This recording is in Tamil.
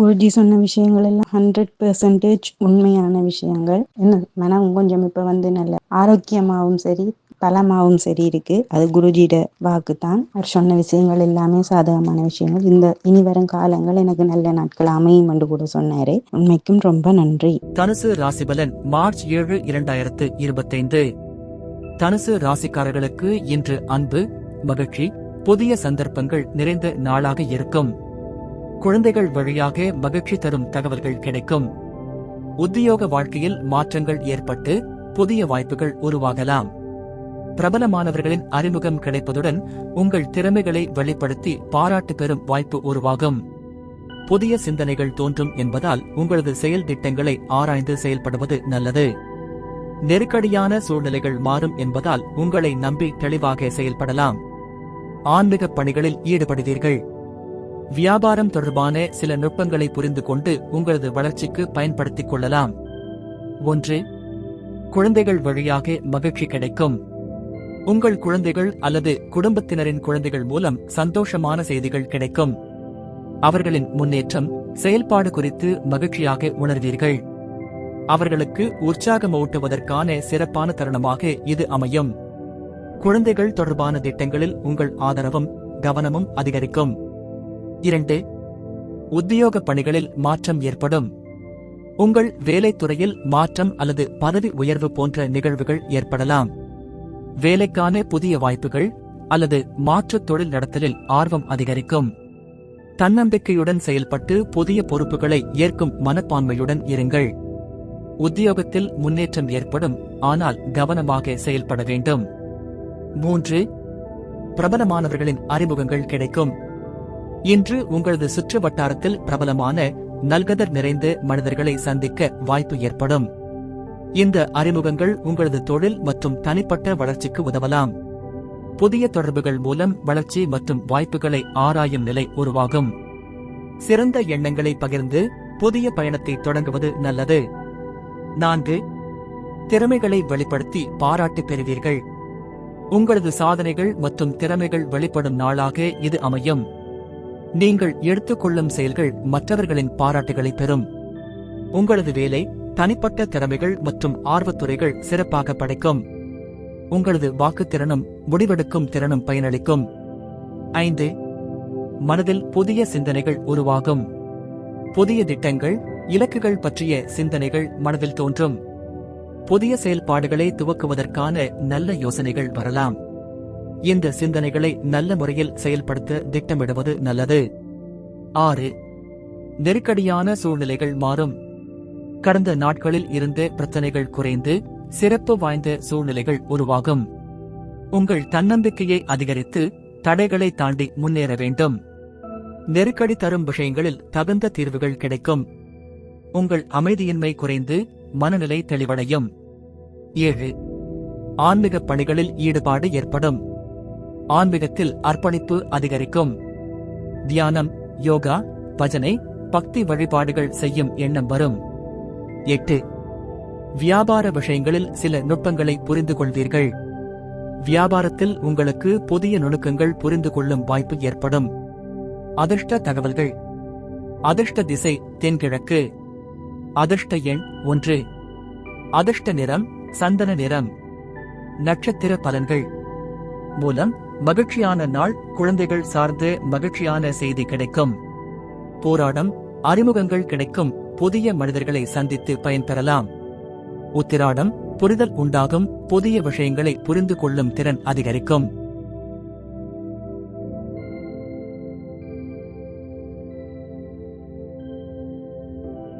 குருஜி சொன்ன விஷயங்கள் எல்லாம் ஹண்ட்ரட் பெர்சன்டேஜ் உண்மையான விஷயங்கள். என்ன? மனம் கொஞ்சம் இப்ப வந்து நல்ல ஆரோக்கியமாகவும் சரி பலமாகவும் சரி இருக்கு. அது குருஜியோட வாக்கு தான் அவர் சொன்ன விஷயங்கள் எல்லாமே சாதகமான விஷயங்கள். இந்த இனி வரும் காலங்கள் எனக்கு நல்ல நாட்கள் அமையும் என்று கூட சொன்னாரு. உண்மைக்கும் ரொம்ப நன்றி. தனுசு ராசிபலன் மார்ச் ஏழு இரண்டாயிரத்து இருபத்தைந்து. தனுசு ராசிக்காரர்களுக்கு இன்று அன்பு மகிழ்ச்சி புதிய சந்தர்ப்பங்கள் நிறைந்த நாளாக இருக்கும். குழந்தைகள் வழியாக மகிழ்ச்சி தரும் தகவல்கள் கிடைக்கும். உத்தியோக வாழ்க்கையில் மாற்றங்கள் ஏற்பட்டு புதிய வாய்ப்புகள் உருவாகலாம். பிரபலமானவர்களின் அறிமுகம் கிடைப்பதுடன் உங்கள் திறமைகளை வெளிப்படுத்தி பாராட்டு பெறும் வாய்ப்பு உருவாகும். புதிய சிந்தனைகள் தோன்றும் என்பதால் உங்களது செயல் திட்டங்களை ஆராய்ந்து செயல்படுவது நல்லது. நெருக்கடியான சூழ்நிலைகள் மாறும் என்பதால் உங்களை நம்பி தெளிவாக செயல்படலாம். ஆன்மீக பணிகளில் ஈடுபடுவீர்கள். வியாபாரம் தொடர்பான சில நுட்பங்களை புரிந்து கொண்டு உங்களது வளர்ச்சிக்கு பயன்படுத்திக் கொள்ளலாம். ஒன்று குழந்தைகள் வழியாக மகிழ்ச்சி கிடைக்கும். உங்கள் குழந்தைகள் அல்லது குடும்பத்தினரின் குழந்தைகள் மூலம் சந்தோஷமான செய்திகள் கிடைக்கும். அவர்களின் முன்னேற்றம் செயல்பாடு குறித்து மகிழ்ச்சியாக உணர்வீர்கள். அவர்களுக்கு உற்சாகமூட்டுவதற்கான சிறப்பான தருணமாக இது அமையும். குழந்தைகள் தொடர்பான திட்டங்களில் உங்கள் ஆதரவும் கவனமும் அதிகரிக்கும். இரண்டு உத்தியோக பணிகளில் மாற்றம் ஏற்படும். உங்கள் வேலைத்துறையில் மாற்றம் அல்லது பதவி உயர்வு போன்ற நிகழ்வுகள் ஏற்படலாம். வேலைக்கான புதிய வாய்ப்புகள் அல்லது மாற்று தொழில் நடத்தலில் ஆர்வம் அதிகரிக்கும். தன்னம்பிக்கையுடன் செயல்பட்டு புதிய பொறுப்புகளை ஏற்கும் மனப்பான்மையுடன் இருங்கள். உத்தியோகத்தில் முன்னேற்றம் ஏற்படும் ஆனால் கவனமாக செயல்பட வேண்டும். மூன்று பிரபலமானவர்களின் அறிமுகங்கள் கிடைக்கும். இன்று உங்களது சுற்று வட்டாரத்தில் பிரபலமான நல்கதர் நிறைந்த மனிதர்களை சந்திக்க வாய்ப்பு ஏற்படும். இந்த அறிமுகங்கள் உங்களது தொழில் மற்றும் தனிப்பட்ட வளர்ச்சிக்கு உதவலாம். புதிய தொடர்புகள் மூலம் வளர்ச்சி மற்றும் வாய்ப்புகளை ஆராயும் நிலை உருவாகும். சிறந்த எண்ணங்களை பகிர்ந்து புதிய பயணத்தை தொடங்குவது நல்லது. நான்கு திறமைகளை வெளிப்படுத்தி பாராட்டு பெறுவீர்கள். உங்களது சாதனைகள் மற்றும் திறமைகள் வெளிப்படும் நாளாக இது அமையும். நீங்கள் எடுத்துக்கொள்ளும் செயல்கள் மற்றவர்களின் பாராட்டுகளை பெறும். உங்களது வேலை தனிப்பட்ட திறமைகள் மற்றும் ஆர்வத்துறைகள் சிறப்பாக படைக்கும். உங்களது வாக்குத்திறனும் முடிவெடுக்கும் திறனும் பயனளிக்கும். ஐந்து மனதில் புதிய சிந்தனைகள் உருவாகும். புதிய திட்டங்கள் இலக்குகள் பற்றிய சிந்தனைகள் மனதில் தோன்றும். புதிய செயல்பாடுகளை துவக்குவதற்கான நல்ல யோசனைகள் வரலாம். இந்த சிந்தனைகளை நல்ல முறையில் செயல்படுத்த திட்டமிடுவது நல்லது. ஆறு. நெருக்கடியான சூழ்நிலைகள் மாறும். கடந்த நாட்களில் இருந்த பிரச்சனைகள் குறைந்து சிறப்பு வாய்ந்த சூழ்நிலைகள் உருவாகும். உங்கள் தன்னம்பிக்கையை அதிகரித்து தடைகளை தாண்டி முன்னேற வேண்டும். நெருக்கடி தரும் விஷயங்களில் தகுந்த தீர்வுகள் கிடைக்கும். உங்கள் அமைதியின்மை குறைந்து மனநிலை தெளிவடையும். ஏழு. ஆன்மீக பணிகளில் ஈடுபாடு ஏற்படும். ஆன்மீகத்தில் அர்ப்பணிப்பு அதிகரிக்கும். தியானம் யோகா பஜனை பக்தி வழிபாடுகள் செய்யும் எண்ணம் வரும். எட்டு. வியாபார விஷயங்களில் சில நுட்பங்களை புரிந்து கொள்வீர்கள். வியாபாரத்தில் உங்களுக்கு புதிய நுணுக்கங்கள் புரிந்து கொள்ளும் வாய்ப்பு ஏற்படும். அதிர்ஷ்ட தகவல்கள். அதிர்ஷ்ட திசை தென்கிழக்கு. அதிர்ஷ்ட எண் ஒன்று. அதிர்ஷ்ட நிறம் சந்தன நிறம். நட்சத்திர பலன்கள். மூலம் மகிழ்ச்சியான நாள் குழந்தைகள் சார்ந்து மகிழ்ச்சியான செய்தி கிடைக்கும். போராடம் அறிமுகங்கள் கிடைக்கும். புதிய மனிதர்களை சந்தித்து பயன்பெறலாம் உத்திராடம் புரிதல் உண்டாகும். புதிய விஷயங்களை புரிந்து கொள்ளும் திறன் அதிகரிக்கும்.